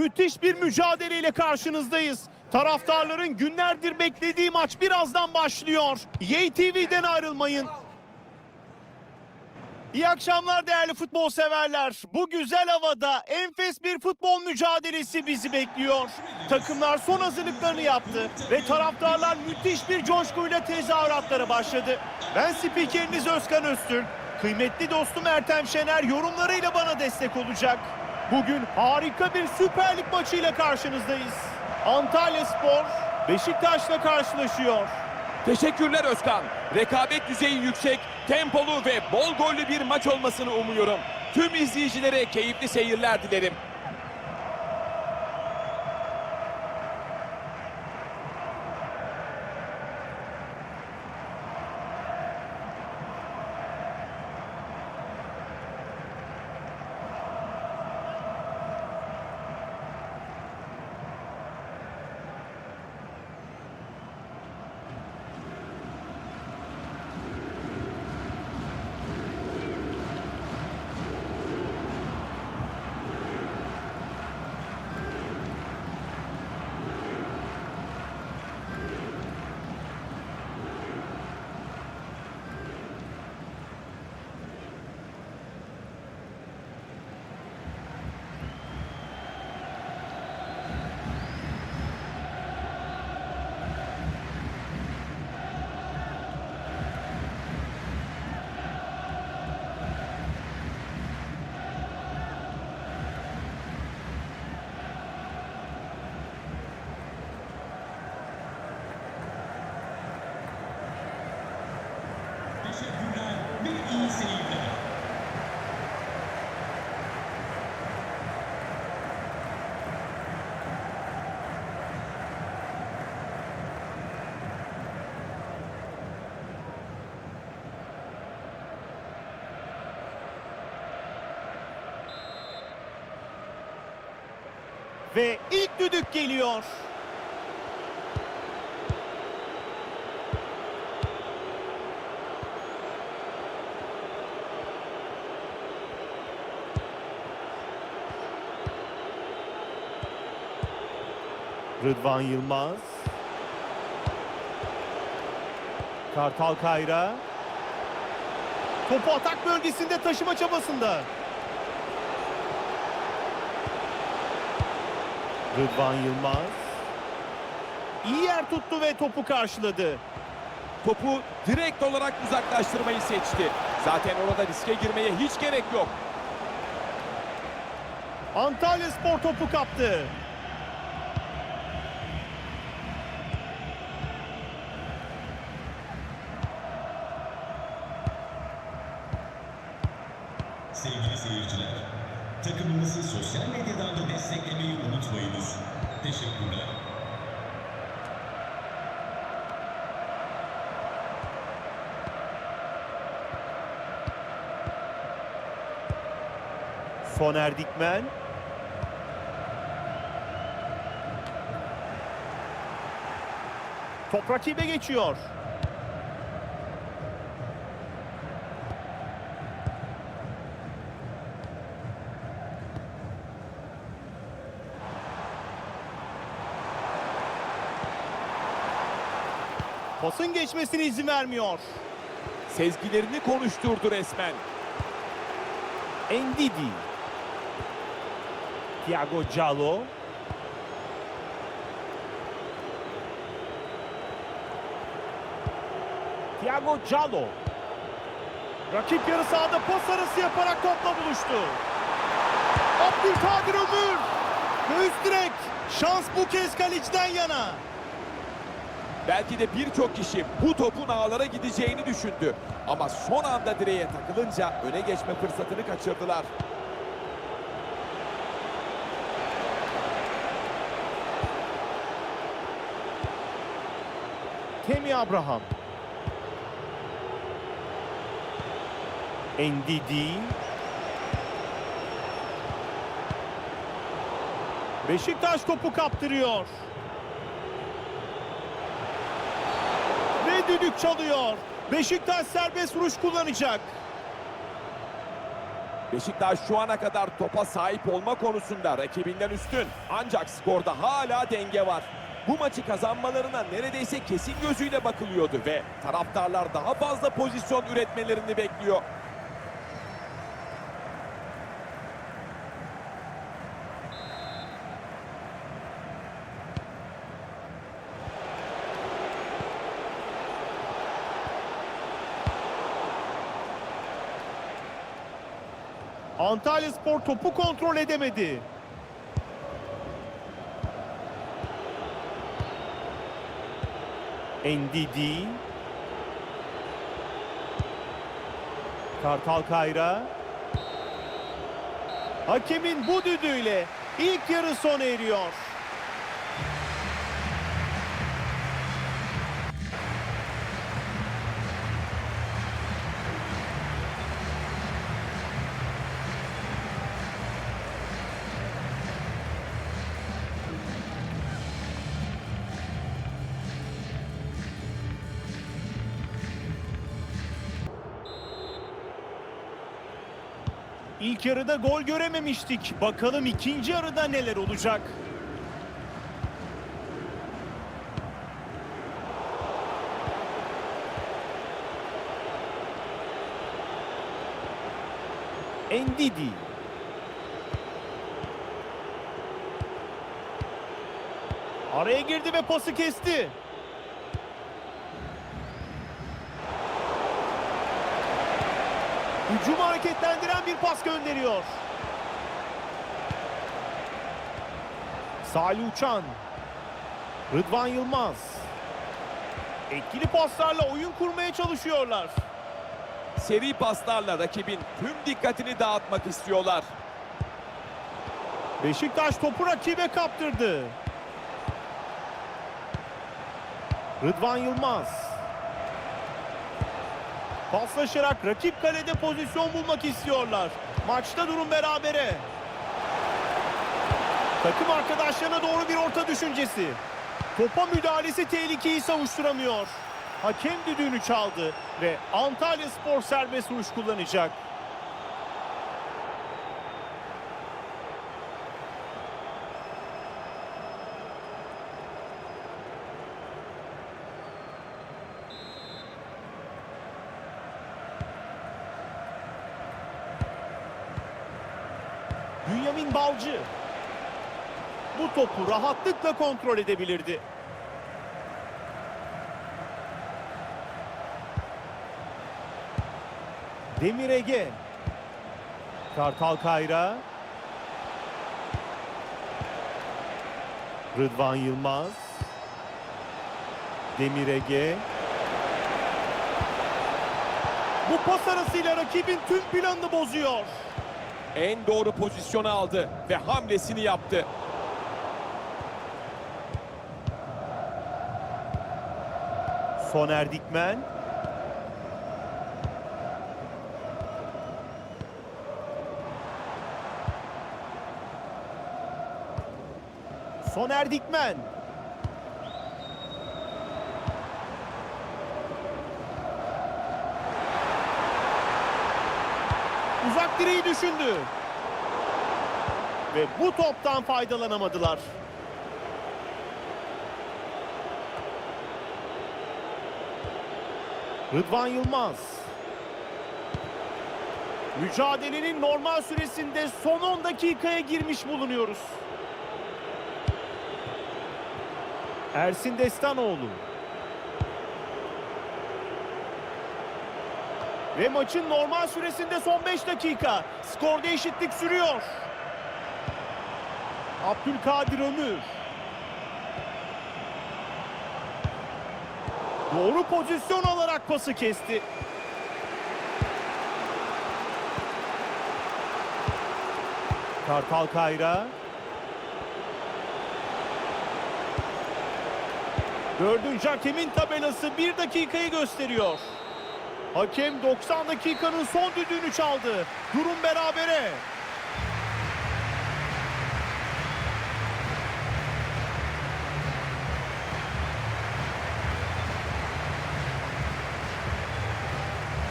Müthiş bir mücadeleyle karşınızdayız. Taraftarların günlerdir beklediği maç birazdan başlıyor. YTV'den ayrılmayın. İyi akşamlar değerli futbol severler. Bu güzel havada enfes bir futbol mücadelesi bizi bekliyor. Takımlar son hazırlıklarını yaptı ve taraftarlar müthiş bir coşkuyla tezahüratlara başladı. Ben spikeriniz Özkan Öztürk. Kıymetli dostum Ertem Şener yorumlarıyla bana destek olacak. Bugün harika bir Süper Lig maçıyla karşınızdayız. Antalya Spor Beşiktaş'la karşılaşıyor. Teşekkürler Özkan. Rekabet düzeyi yüksek, tempolu ve bol gollü bir maç olmasını umuyorum. Tüm izleyicilere keyifli seyirler dilerim. Ve ilk düdük geliyor. Rıdvan Yılmaz. Kartal Kayra. Topu atak bölgesinde taşıma çabasında. Rıdvan Yılmaz. İyi yer tuttu ve topu karşıladı. Topu direkt olarak uzaklaştırmayı seçti. Zaten orada riske girmeye hiç gerek yok. Antalya Spor topu kaptı. Sevgili seyirciler, takımımızı sosyal medyadan da desteklemeyi unutmayınız. Teşekkürler. Soner Dikmen. Top rakibe geçiyor. Pasın geçmesine izin vermiyor. Sezgilerini konuşturdu resmen. Endidi. Thiago Giallo. Thiago Giallo. Rakip yarı sahada pas arası yaparak topla buluştu. Abdülkadir Ömür. Göğüs direk. Şans bu kez kaleciden yana. Belki de birçok kişi bu topun ağlara gideceğini düşündü. Ama son anda direğe takılınca öne geçme fırsatını kaçırdılar. Temi Abraham. Endidi. Beşiktaş topu kaptırıyor. Ve düdük çalıyor. Beşiktaş serbest vuruş kullanacak. Beşiktaş şu ana kadar topa sahip olma konusunda rakibinden üstün. Ancak skorda hala denge var. Bu maçı kazanmalarına neredeyse kesin gözüyle bakılıyordu ve taraftarlar daha fazla pozisyon üretmelerini bekliyor. Antalya Spor topu kontrol edemedi. Ndidi. Kartal Kayra. Hakemin bu düdüğüyle ilk yarı sona eriyor. İlk yarıda gol görememiştik. Bakalım ikinci yarıda neler olacak? Ndidi. Araya girdi ve pası kesti. Hücumu hareketlendiren bir pas gönderiyor. Salih Uçan. Rıdvan Yılmaz. Etkili paslarla oyun kurmaya çalışıyorlar. Seri paslarla rakibin tüm dikkatini dağıtmak istiyorlar. Beşiktaş topu rakibe kaptırdı. Rıdvan Yılmaz. Paslaşarak rakip kalede pozisyon bulmak istiyorlar. Maçta durum berabere. Takım arkadaşlarına doğru bir orta düşüncesi. Topa müdahalesi tehlikeyi savuşturamıyor. Hakem düdüğünü çaldı ve Antalya Spor serbest vuruş kullanacak. Balcı. Bu topu rahatlıkla kontrol edebilirdi. Demir Ege. Kartal Kayra. Rıdvan Yılmaz. Demir Ege. Bu pas arasıyla rakibin tüm planını bozuyor. En doğru pozisyonu aldı ve hamlesini yaptı. Soner Dikmen. Soner Dikmen. Uzak direği düşündü. Ve bu toptan faydalanamadılar. Rıdvan Yılmaz. Mücadelenin normal süresinde son 10 dakikaya girmiş bulunuyoruz. Ersin Destanoğlu. Ve maçın normal süresinde son 5 dakika. Skorda eşitlik sürüyor. Abdülkadir Ömür. Doğru pozisyon alarak pası kesti. Kartal Kayra. Dördüncü hakemin tabelası bir dakikayı gösteriyor. Hakem 90 dakikanın son düdüğünü çaldı. Durum berabere.